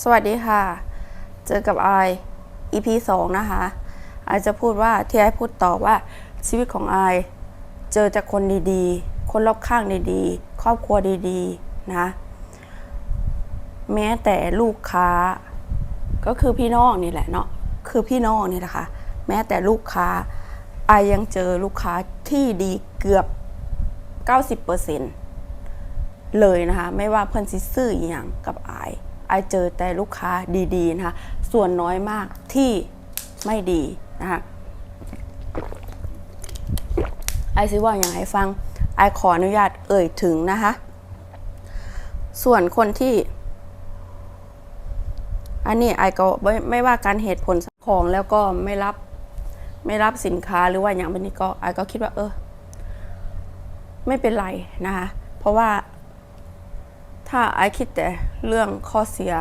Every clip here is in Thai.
สวัสดีค่ะ เจอกับไอ EP 2นะคะไอจะพูดว่าที่ไอพูดต่อว่าชีวิตของไอเจอจากคนดีๆ คนรอบข้างดีๆ ครอบครัวดีๆ นะ แม้แต่ลูกค้า ก็คือพี่น้องนี่แหละเนาะ คือพี่น้องนี่แหละค่ะ แม้แต่ลูกค้าไอยังเจอลูกค้าที่ดีเกือบ 90%เลยนะคะ ไม่ว่าเพื่อนซิซื้ออหย่างกับไอายอเจอแต่ลูกค้าดีๆนะคะส่วนน้อยมากที่ไม่ดีนะคะไอซิว่าอย่างไรฟังไอขออนุญาตเอ่ยถึงนะคะ ส่วนคนที่ อันนี้ไอก็ไม่ไม่ว่าการเหตุผลของแล้วก็ไม่รับไม่รับสินค้าหรือว่าอย่างนี้ก็ไอก็คิดว่าเออ ไม่เป็นไรนะคะ เพราะว่า ถ้าไอคิดแต่เรื่องข้อเสีย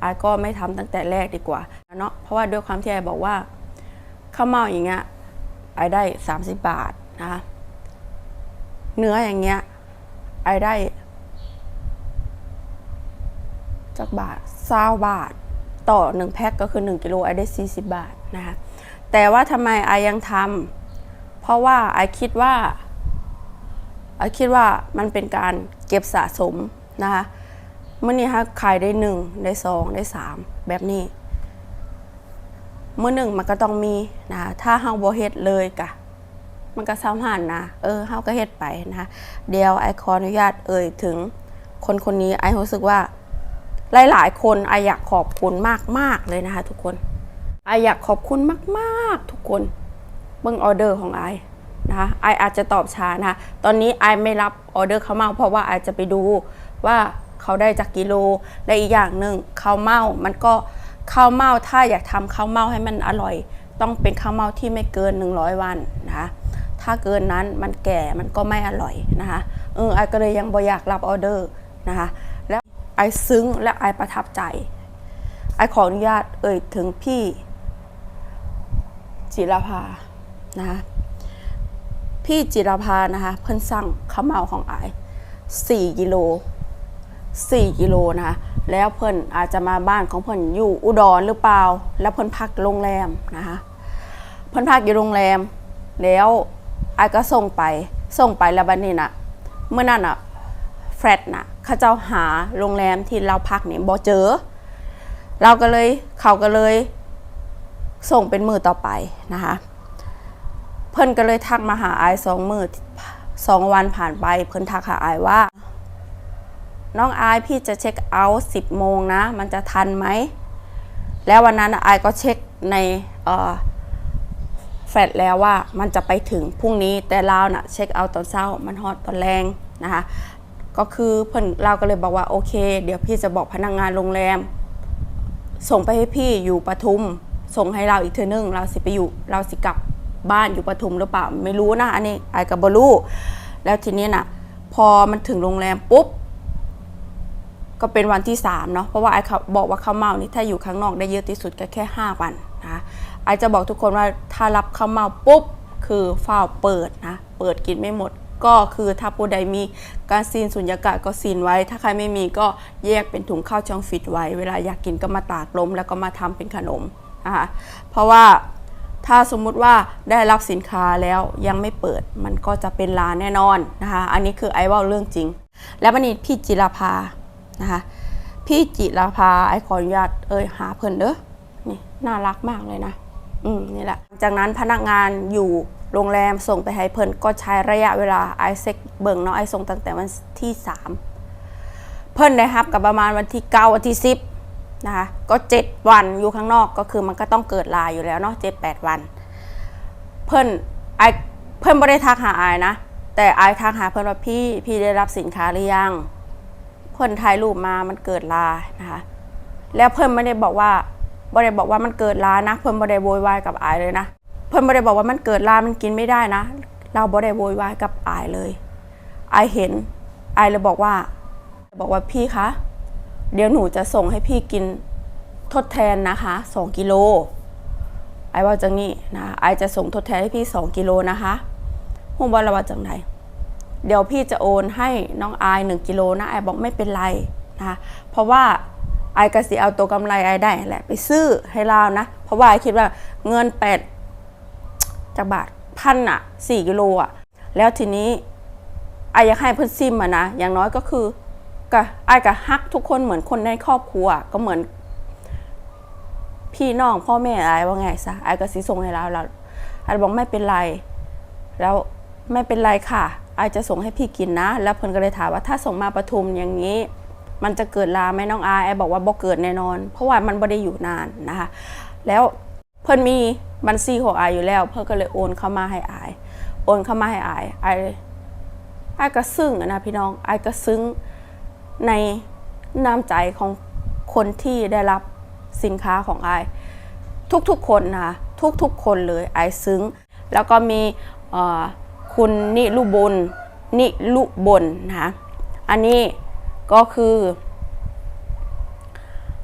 ไอก็ไม่ทำตั้งแต่แรกดีกว่าเนาะเพราะว่าด้วยความที่ไอบอกว่าข้าวเมาอย่างเงี้ยไอได้ 30 บาทนะคะเนื้ออย่างเงี้ยไอได้จักบาทเศร้าบาท ต่อหนึ่งแพ็คก็คือ 1 กิโลไอได้ 40 บาทนะคะแต่ว่าทำไมไอยังทำเพราะว่าไอคิดว่าไอคิดว่ามันเป็นการเก็บสะสม นะคะเมื่อนี้ฮะขายได้หนึ่งได้สองได้สามแบบนี้ เมื่อหนึ่งมันก็ต้องมีนะคะถ้าเฮาบ่เฮ็ดเลยกะ มันก็ซ้ำหันนะเออเฮาก็เฮ็ดไปนะคะเดี๋ยวไอขออนุญาตเอ่ยถึงคนคนนี้ไอรู้สึกว่าหลายๆ คนไออยากขอบคุณมากๆเลยนะคะทุกคนไออยากขอบคุณมากๆ ทุกคนเบิ่งออเดอร์ของไอนะคะไออาจจะตอบช้านะคะตอนนี้ไอไม่รับออเดอร์เข้าเม่าเพราะว่าไอจะไปดู ว่าเขาได้จากกิโลและอีกอย่างหนึ่งข้าวเม่ามันก็ข้าวเม่าถ้าอยากทำข้าวเม่าให้มันอร่อย ต้องเป็นข้าวเม่าที่ไม่เกิน 100 วันนะคะถ้าเกินนั้นมันแก่มันก็ไม่อร่อยนะคะเออไอก็เลยยังบ่อยากรับออเดอร์นะคะแล้วไอซึ้งและไอประทับใจไอขออนุญาตเอ่ยถึงพี่จิรภานะคะพี่จิรภานะคะเพิ่นสั่งข้าวเมาของไอ4กิโล 4กิโลนะคะแล้วเพิ่นอาจจะมาบ้านของเพิ่นอยู่อุดรหรือเปล่า แล้วเพิ่นพักโรงแรมนะคะเพิ่นพักอยู่โรงแรม แล้วไอก็ส่งไปส่งไปแล้วบัดนี้น่ะเมื่อนั้นน่ะแฟรดน่ะเขาเจ้าหาโรงแรมที่เราพักเนี่ยบ่เจอ เราก็เลยเขาก็เลยส่งเป็นมือต่อไปนะคะเพิ่นก็เลยทักมาหาไอายสองมือสองวันผ่านไป เพิ่นทักหาไอายว่า น้องไอายพี่จะเช็คเอาท์สิบโมงนะ มันจะทันไหม แล้ววันนั้นไอายก็เช็คในแฟลชแล้วว่ามันจะไปถึงพรุ่งนี้แต่เราน่ะเช็คเอาท์ตอนเช้ามันฮอตตอนแรงนะคะก็คือเพิ่อนเราก็เลยบอกว่าโอเค เดี๋ยวพี่จะบอกพนักงานโรงแรม ส่งไปให้พี่อยู่ปทุม ส่งให้เราอีกเทอนึงเราสิไปอยู่เราสิกลับบ้านอยู่ปทุมหรือเปล่าไม่รู้นะอันนี้ไอ้กับบรู้แล้วทีนี้น่ะ พอมันถึงโรงแรมปุ๊บ ก็เป็นวันที่3เนาะเพราะว่าไอ้เขาบอกว่าข้าวเมานี่ถ้าอยู่ข้างนอกได้เยอะที่สุดก็แค่ 5 วันนะคะไอ้จะบอกทุกคนว่าถ้ารับข้าวเมาปุ๊บคือฝ้าเปิดนะเปิดกินไม่หมดก็คือถ้าผู้ใดมีการซีนสุญญากาศก็ซีนไว้ ถ้าใครไม่มีก็แยกเป็นถุงข้าวช่องฟิตไว้ เวลาอยากกินก็มาตากลมแล้วก็มาทำเป็นขนมนะคะเพราะว่าถ้าสมมุติว่าได้รับสินค้าแล้วยังไม่เปิดมันก็จะเป็นลาแน่นอนนะคะ อันนี้คือไอ้ว่าเรื่องจริง แล้ววันนี้พี่จิราภา นะคะ พี่จิรภาไอ้ขออนุญาตเอ่ยหาเพิ่นเด้อนี่น่ารักมากเลยนะ อืมนี่แหละ จากนั้นพนักงานอยู่โรงแรมส่งไปให้เพิ่นก็ใช้ระยะเวลาไอเซ็กเบิ่งเนาะไอส่งตั้งแต่วันที่ 3 เพิ่นได้รับกับประมาณวันที่9วันที่ 10นะคะก็ 7 วันอยู่ข้างนอกก็คือมันก็ต้องเกิดลายอยู่แล้วเนาะ7 8วัน เพิ่นไอเพิ่นบ่ได้ทักหาไอนะ แต่ไอทักหาเพิ่นว่าพี่พี่ได้รับสินค้าหรือยัง เพิ่นถ่ายรูปมามันเกิดลานะคะ แล้วเพิ่นไม่ได้บอกว่าบ่ได้บอกว่ามันเกิดลานะ เพิ่นบ่ได้โวยวายกับอายเลยนะ เพิ่นบ่ได้บอกว่ามันเกิดลามันกินไม่ได้นะ เราบ่ได้โวยวายกับอายเลยอายเห็นอายเลยบอกว่า บอกว่าพี่คะเดี๋ยวหนูจะส่งให้พี่กินทดแทนนะคะ2กิโลไอายว่าจังนี้นะไอายจะส่งทดแทนให้พี่2กิโลนะคะฮู้บ่ลระว่าจังได เดี๋ยวพี่จะโอนให้น้องอายหนึ่งกิโลนะไอบอกไม่เป็นไรนะคะเพราะว่าไอ้ก็สิเอาตัวกำไรไอ้ได้แหละไปซื้อให้เรานะ เพราะว่าไอ้คิดว่าเงินแปดจากบาทพันอะสี่กิโลอะแล้วทีนี้ไอ้อยากให้เพิ่อนซิมอะนะ อย่างน้อยก็คือก็ไอ้ก็ฮักทุกคนเหมือนคนในครอบครัว ก็เหมือน พี่น้องพ่อแม่ไอว่าไงซะไอ้ก็สิส่งให้เราเราไอ้บอกไม่เป็นไร แล้วไม่เป็นไรค่ะ ไอจะส่งให้พี่กินนะ แล้วเพิ่นก็เลยถามว่าถ้าส่งมาปทุมอย่างนี้ มันจะเกิดลาไหมน้องอายไอบอกว่าบ่เกิดแน่นอน เพราะว่ามันบ่ได้อยู่นานนะคะแล้วเพิ่นมีบัญชีของอายอยู่แล้ว เพิ่นก็เลยโอนเข้ามาให้อาย โอนเข้ามาให้อายไอไอก็ซึ้งนะพี่น้องไอก็ซึ้งในน้ำใจของคนที่ได้รับสินค้าของอาย ทุกๆคนนะคะทุกๆคนเลยไอซึ้ง แล้วก็มีเอ่อ คุณนิรุบลนิรุบลนะคะอันนี้ก็คือ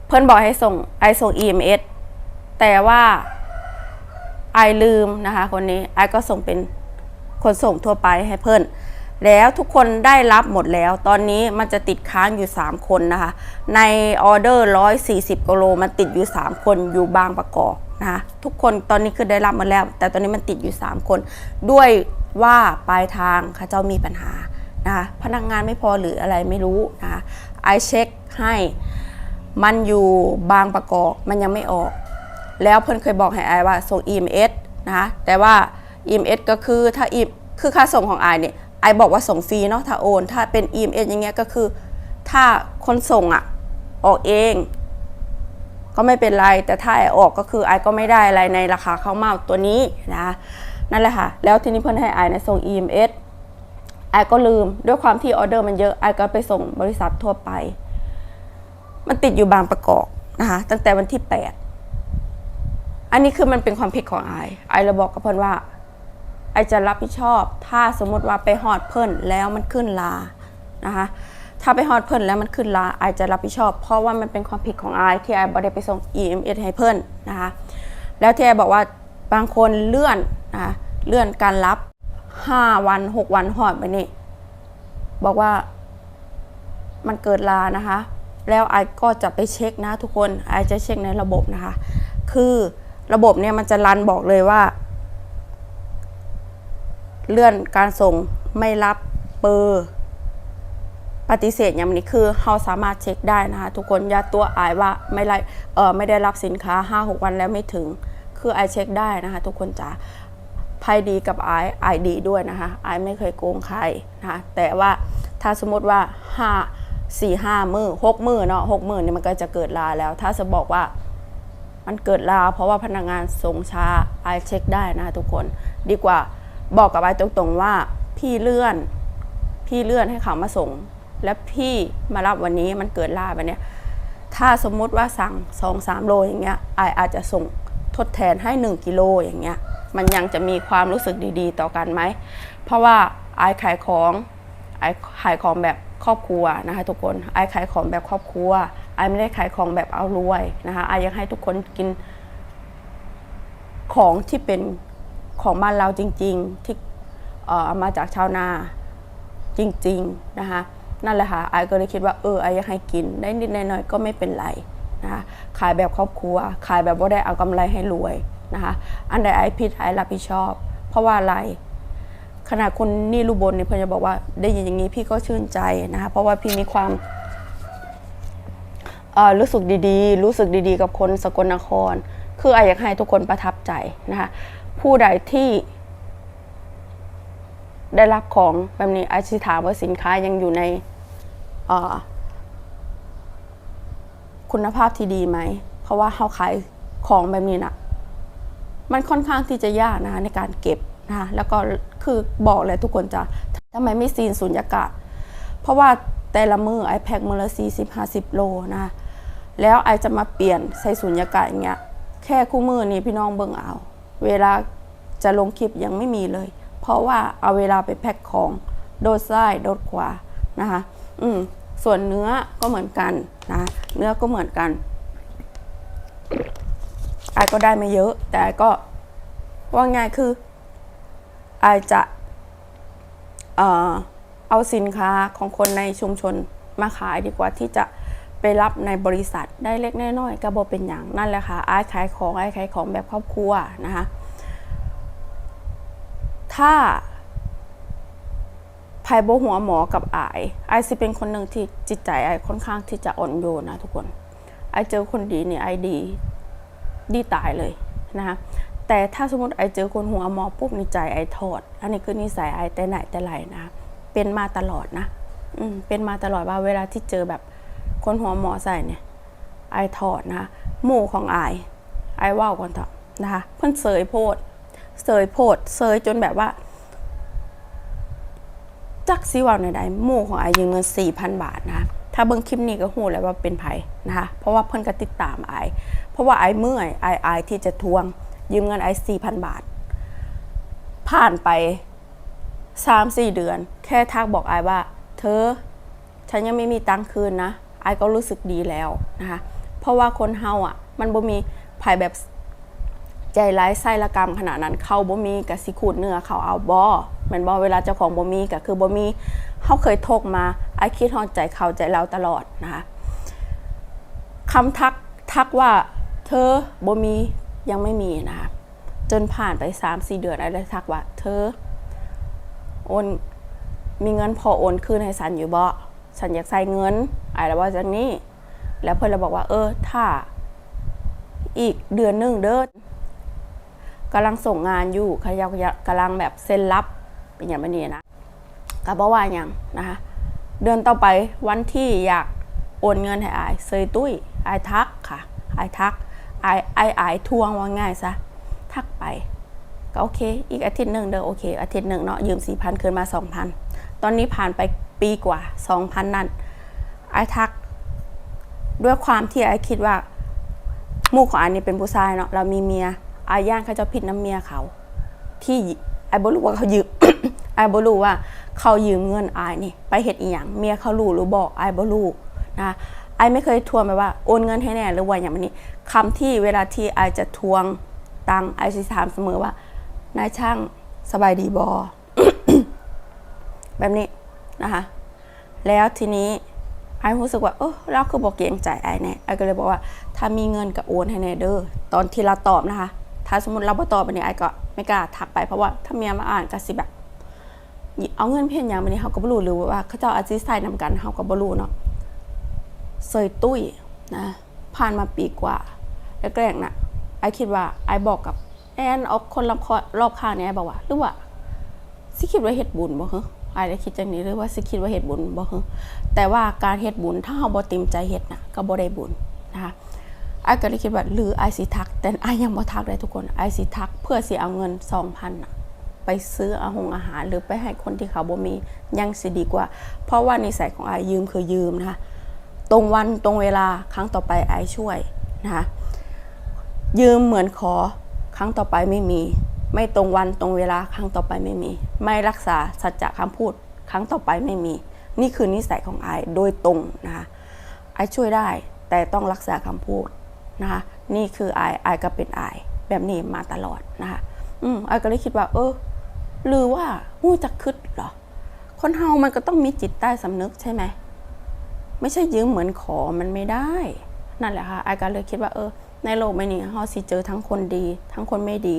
เพื่อนบอกให้ส่งไอส่ง EMS แต่ว่าไอลืมนะคะ คนนี้ไอก็ส่งเป็นคนส่งทั่วไปให้เพื่อนแล้วทุกคนได้รับหมดแล้ว ตอนนี้มันจะติดค้างอยู่ 3 คนนะคะ ในออเดอร์ 140กิโลมันติดอยู่ 3 คนอยู่บางประกอบนะคะทุกคนตอนนี้คือได้รับหมดแล้ว แต่ตอนนี้มันติดอยู่ 3 คน ด้วย ว่าปลายทางเขาเจ้ามีปัญหานะคะพนักงานไม่พอหรืออะไรไม่รู้นะคะไอเช็คให้มันอยู่บางประกอบมันยังไม่ออก แล้วเพื่นเคยบอกให้ไอว่าส่ง EMS นะคะแต่ว่า EMS ก็คือถ้า E คือค่าส่งของไอเนี่ยไอบอกว่าส่งฟรีเนาะถ้าโอน ถ้าเป็น EMS อย่างเงี้ยก็คือ ถ้าคนส่งอะออกเองก็ไม่เป็นไร แต่ถ้าไอออกก็คือไอก็ไม่ได้อะไรในราคาข้าวเมาตัวนี้นะคะ นั่นแหละค่ะ แล้วทีนี้เพื่อนให้ไอนะส่ง EMS ไอก็ลืมด้วยความที่ออเดอร์มันเยอะไอก็ไปส่งบริษัททั่วไป มันติดอยู่บางประกอบนะคะตั้งแต่วันที่ 8 อันนี้คือมันเป็นความผิดของไอไอเลยบอกกับเพื่อนว่าไอจะรับผิดชอบ ถ้าสมมติว่าไปฮอดเพิ่นแล้วมันขึ้นลานะคะถ้าไปฮอดเพิ่นแล้วมันขึ้นลาไอจะรับผิดชอบ เพราะว่ามันเป็นความผิดของไอที่ไอบ่ได้ไปส่ง EMS ให้เพิ่นนะคะ แล้วที่ไอบอกว่า บางคนเลื่อนนะเลื่อนการรับ 5 วัน 6 วันฮอดไปนี่ บอกว่ามันเกิดลานะคะ แล้วไอก็จะไปเช็คนะทุกคนไอจะเช็คในระบบนะคะ คือระบบเนี่ยมันจะรันบอกเลยว่า เลื่อนการส่งไม่รับเบอร์ปฏิเสธอย่างนี้คือเราสามารถเช็คได้นะคะ ทุกคนอย่าตัวอายว่าไม่ไรเออไม่ได้รับสินค้า 5-6 วันแล้วไม่ถึง คือไอเช็คได้นะคะ ทุกคนจ๋าภัยดีกับไอไอดีด้วยนะคะไอไม่เคยโกงใครนะคะแต่ว่าถ้าสมมติว่า5 4 5มือ6มือเนาะ6มือเนี่ยมันก็จะเกิดลาแล้ว ถ้าจะบอกว่ามันเกิดลา เพราะว่าพนักงานส่งช้าไอเช็คได้นะคะทุกคนดีกว่าบอกกับไอตรงๆว่าพี่เลื่อน พี่เลื่อนให้เขามาส่ง แล้วพี่มารับวันนี้มันเกิดลาแบบเนี้ยถ้าสมมุติว่าสั่งสองสามโลอย่างเงี้ยไออาจจะส่ง ทดแทนให้ 1กิโลอย่างเงี้ยมันยังจะมีความรู้สึกดีๆ ต่อกันไหม เพราะว่าไอขายของไอขายของแบบครอบครัวนะคะทุกคนไอขายของแบบครอบครัวไอไม่ได้ขายของแบบเอารวยนะคะไอยังให้ทุกคนกินของที่เป็นของบ้านเราจริง ๆ ที่เอามาจากชาวนาจริง ๆ นะคะนั่นแหละค่ะไอก็เลยคิดว่าเออไอยากให้กินได้นิดหน่อยๆก็ไม่เป็นไร นะคะขายแบบครอบครัว ขายแบบว่าได้เอากำไรให้รวยนะคะอันใดไอผิดไอรับผิดชอบ เพราะว่าอะไรขนาดคนนี่รูบนเนี่ยเพื่อนจะบอกว่าได้ยินอย่างนี้พี่ก็ชื่นใจนะคะเพราะว่าพี่มีความเอ่อรู้สึกดีๆ รู้สึกดีๆ กับคนสกลนคร คือไออยากให้ทุกคนประทับใจนะคะผู้ใดที่ได้รับของแบบนี้ไอชิถามว่าสินค้ายังอยู่ในอ่อ คุณภาพที่ดีไหม เพราะว่าเขาขายของแบบนี้นะมันค่อนข้างที่จะยากนะคะในการเก็บนะคะแล้วก็คือบอกเลยทุกคนจะทำไมไม่ซีนสุญญากาศ เพราะว่าแต่ละมือไอแพ็คมือละสี่สิบห้าสิบโลนะคะแล้วไอจะมาเปลี่ยนใส่สุญญากาศอย่างเงี้ยแค่คู่มือนี้พี่น้องเบิ่งเอา เวลาจะลงคลิปยังไม่มีเลย เพราะว่าเอาเวลาไปแพ็คของโดดซ้ายโดดขวานะคะ อืม ส่วนเนื้อก็เหมือนกันนะ เนื้อก็เหมือนกันไอก็ได้ไม่เยอะ แต่ก็ว่าง่ายคือไอจะเอ่อเอาสินค้าของคนในชุมชนมาขายดีกว่าที่จะไปรับในบริษัทได้เล็กน้อยๆก็บ่เป็นอย่างนั่นแหละค่ะไอขายของไอขายของแบบครอบครัวนะคะ ถ้า ภายโบหัวหมอกับอายอายสิเป็นคนหนึ่งที่จิตใจอายค่อนข้างที่จะอ่อนโยนนะทุกคนอายเจอคนดีเนี่ยอายดีดีตายเลยนะคะแต่ถ้าสมมติไอเจอคนหัวหมอปุ๊บในใจไอทอด อันนี้คือนิสัยไอแต่ไหนแต่ไรนะ เป็นมาตลอดนะ อืม เป็นมาตลอดว่าเวลาที่เจอแบบคนหัวหมอใส่เนี่ยไอถอดนะหมู่ของไอไอว่าวก่อนเถอะนะคะ เพิ่อนเสยโพด เสยโพด เสยจนแบบว่า จักซีว่าในใดหมู่ของไอยืมเงิน4,000บาทนะคะถ้าเบิ่งคลิปนี้ก็หูแล้วว่าเป็นไผนะคะเพราะว่าเพิ่นก็ติดตามไอเพราะว่าไอเมื่อยไอไอที่จะทวง ยืมเงินไอ4,000บาท ผ่านไปสามสี่เดือน แค่ทักบอกไอายว่า เธอ ฉันยังไม่มีตังค์คืนนะไอายก็รู้สึกดีแล้วนะคะเพราะว่าคนเฮาอะ มันบ่มีภายแบบ ใจร้ายไส้ละกรรมขนาดนั้นเขาบ่มีกับสิขูดเนื้อเขาเอาบ่แมันบ่เวลาเจ้าของบ่มีก็คือบ่มีเฮาเคยทกมาไอคิดฮอดใจเขาใจเราตลอดนะคะคำทักทักว่าเธอบ่มียังไม่มีนะคะจนผ่านไป3าสี่เดือนไอ้ได้ทักว่า เธอโอนมีเงินพอโอนคืนให้สันอยู่บ่ฉันอยากใส่เงินไอ้แล้วว่าจากนี้ แล้วเพื่อนเราบอกว่า เออ ถ้า อีกเดือนหนึ่งเด้อ กำลังส่งงานอยู่ขยับกำลังแบบเซ็นรับเป็นอย่างนี้นะก็บว่าอย่างนะคะ เดือนต่อไปวันที่อยากโอนเงินให้อายเซยตุ้ยอายทักค่ะอายทักอายอายอายทวงว่าง่ายซะทักไปก็โอเค อีกอาทิตย์หนึ่งเด้อโอเค อาทิตย์หนึ่งเนาะยืมสี่พันคืนมาสองพันตอนนี้ผ่านไปปีกว่าสองพันนั่นไอ้ทัก ด้วยความที่ไอ้คิดว่ามู่ของอันนี้เป็นผู้ชายเนาะเรามีเมีย อาย่านเขาจะผิดน้ำเมียเขา ที่ไอ้บรู้ว่าเขายืมไอ้บรู้ว่าเขายืมเงินไอ้นี่ ไปเห็ดอีหยังเมียเขารู้หรือบอกไอ้บรู้นะไอ้ไม่เคยทวงไปว่าโอนเงินให้แน่หรือว่าอย่างนี้คำที่เวลาที่ไอ้จะทวงตังไอ้สิถามเสมอว่านายช่างสบายดีบอแบบนี้นะคะแล้วทีนี้ไอ้รู้สึกว่าเออเราคือบอกเกรงใจไอ้แน่ไอ้ก็เลยบอกว่า ถ้ามีเงินก็โอนให้แน่เด้อตอนที่เราตอบนะคะ ถ้าสมมติเราบ่ตอบไปเนี่ยไอ้ก็ไม่กล้าทักไปเพราะว่าถ้าเมียมาอ่านก็สิแบบ เอาเงินเพียงอย่างนี้เขาก็บ่รู้หรือว่าเขาเจ้าอาชีพใส่นำกันเขาก็บ่รู้เนาะเสยตุ้ยนะผ่านมาปีกว่าแล้วแรกๆน่ะไอ้คิดว่าไอ้บอกกับแอนเอาคนรอบข้อรอบข้างเนี่ยไอ้บอกว่าหรือว่าสิคิดว่าเฮ็ดบุญบ่ฮะอายได้คิดจังนี้หรือว่าสิคิดว่าเฮ็ดบุญบ่ฮะแต่ว่าการเฮ็ดบุญถ้าเฮาบ่เต็มใจเฮ็ดน่ะก็บ่ได้บุญนะคะ ไอายก็เลยคิดว่าหรือไอายสิทัก แต่ไอายยังบ่ทักเลยทุกคนไอายสิทัก เพื่อสิเอาเงิน2,000น่ะไปซื้ออาหงอาหารหรือไปให้คนที่เขาบ่มียังสิดีกว่า เพราะว่านิสัยของอายืมคือยืมนะคะตรงวันตรงเวลาครั้งต่อไปไอายช่วยนะคะยืมเหมือนขอครั้งต่อไปไม่มี ไม่ตรงวันตรงเวลาครั้งต่อไปไม่มี ไม่รักษาสัจจะคำพูด ครั้งต่อไปไม่มี นี่คือนิสัยของไอายโดยตรงนะคะไอายช่วยได้แต่ต้องรักษาคำพูด นะคะนี่คือไอายอายก็เป็นไอายแบบนี้มาตลอดนะคะอืมไอายก็เลยคิดว่า เออ หรือว่าหู้จะคึดเหรอ คนเฮามันก็ต้องมีจิตใต้สำนึกใช่ไหม ไม่ใช่ยืมเหมือนขอมันไม่ได้ นั่นแหละค่ะไอายก็เลยคิดว่าเออ ในโลกใบนี้เฮาสิเจอทั้งคนดี ทั้งคนไม่ดี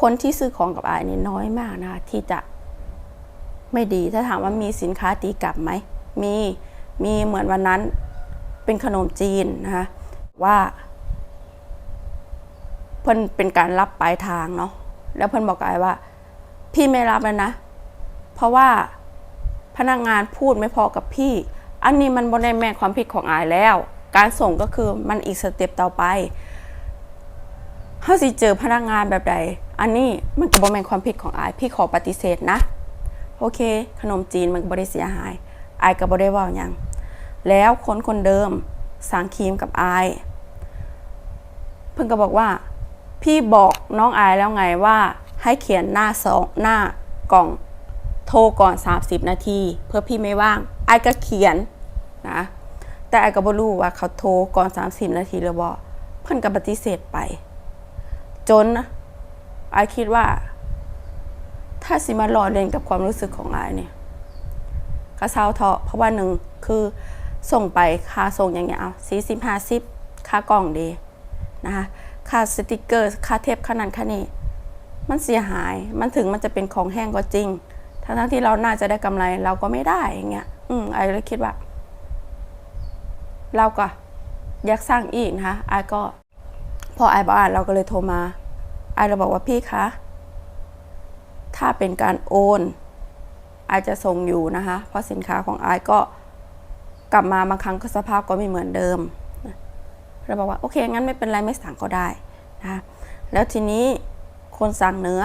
คนที่ซื้อของกับอายนี่น้อยมากนะคะที่จะไม่ดีถ้าถามว่ามีสินค้าตีกลับไหม มีมีเหมือนวันนั้นเป็นขนมจีนนะคะว่า เพิ่นเป็นการรับปลายทางเนาะแล้วเพิ่นบอกกับอายว่า พี่ไม่รับแล้วนะ เพราะว่าพนักงานพูดไม่พอกับพี่ อันนี้มันบนได้แม่ความผิดของอายแล้ว การส่งก็คือมันอีกสเต็ปต่อไปเขาสิเจอพนักงานแบบใด อันนี้มันก็บ่แม่นความผิดของอายพี่ขอปฏิเสธนะ โอเค ขนมจีนมันก็บ่ได้เสียหายอายก็บ่ได้ว่าหยังแล้วคนคนเดิมสั่งครีมกับอาย เพิ่นก็บอกว่า พี่บอกน้องอายแล้วไงว่าให้เขียนหน้าสองหน้ากล่องโทรก่อน 30 นาที เพื่อพี่ไม่ว่างอายก็เขียนนะแต่อายก็บ่รู้ว่าเขาโทรก่อน 30 นาทีหรือบ่เพิ่นก็ปฏิเสธไป จนอายคิดว่า ถ้าสิมาหล่อเล่นกับความรู้สึกของอายเนี่ยก็เศร้าเถาะเพราะว่าหนึ่งคือส่งไปค่าส่งอย่างเงี้ยเอาสี่สิบห้าสิบค่ากล่องดีนะคะ ค่าสติกเกอร์ค่าเทปค่านั้นค่านี้มันเสียหายมันถึงมันจะเป็นของแห้งก็จริง ทั้งทั้งที่เราน่าจะได้กำไรเราก็ไม่ได้อย่างเงี้ยอืมไอ้เลยคิดว่า เราก็อยากสร้างอีกนะคะไอ้ก็พอไอ้บอกอ่านเราก็เลยโทรมาไอ้เราบอกว่าพี่คะถ้าเป็นการโอนไอจะส่งอยู่นะคะ เพราะสินค้าของไอก็กลับมาบางครั้งก็สภาพก็ไม่เหมือนเดิม เราบอกว่าโอเคงั้นไม่เป็นไรไม่สั่งก็ได้นะแล้วทีนี้คนสั่งเนื้อ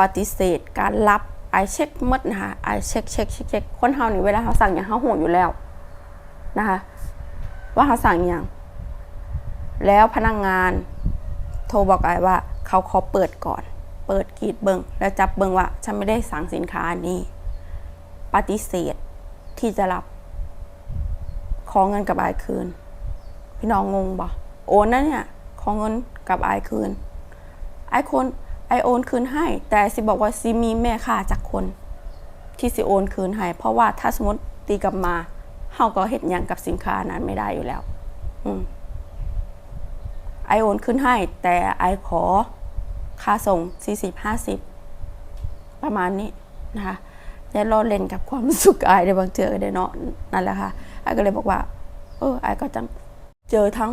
ปฏิเสธการรับไอเช็คมดนะคะไอเช็คเช็คเช็คเช็คคนเฮานี่เวลาเขาสั่งอย่างเขาหูอยู่แล้วนะคะว่าเขาสั่งอย่าง แล้วพนักงงานโทรบอกไอว่าเขาขอเปิดก่อน เปิดกรีดเบิงแล้วจับเบิงว่าฉันไม่ได้สั่งสินค้านี้ ปฏิเสธที่จะรับ ขอเงินกับไอายคืน พี่น้องงงบ่โอนนะเนี่ย ขอเงินกับไอายคืนไอคนไอโอนคืนให้ แต่สิบอกว่าซิมีแม่ค่าจากคน ที่สิโอนคืนให้ เพราะว่าถ้าสมมติตีกลับมาเฮาก็เห็นยังกับสินค้านั้นไม่ได้อยู่แล้ว อืมไอโอนขึ้นให้ แต่ไอขอค่าส่ง 40 50 ประมาณนี้นะคะ แต่รอเล่นกับความรู้สึกไอในบางเจอกได้เนาะนั่นแหละค่ะไอก็เลยบอกว่า เออไอก็จะเจอทั้ง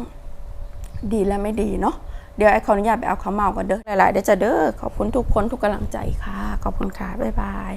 ดีและไม่ดีเนาะเดี๋ยวไอขออนุญาตไปเอาข้าวเมากันเด้อหลายๆเดี๋ยวจะเด้อขอบคุณทุกคนทุกกำลังใจค่ะ ขอบคุณค่ะ บ๊ายบาย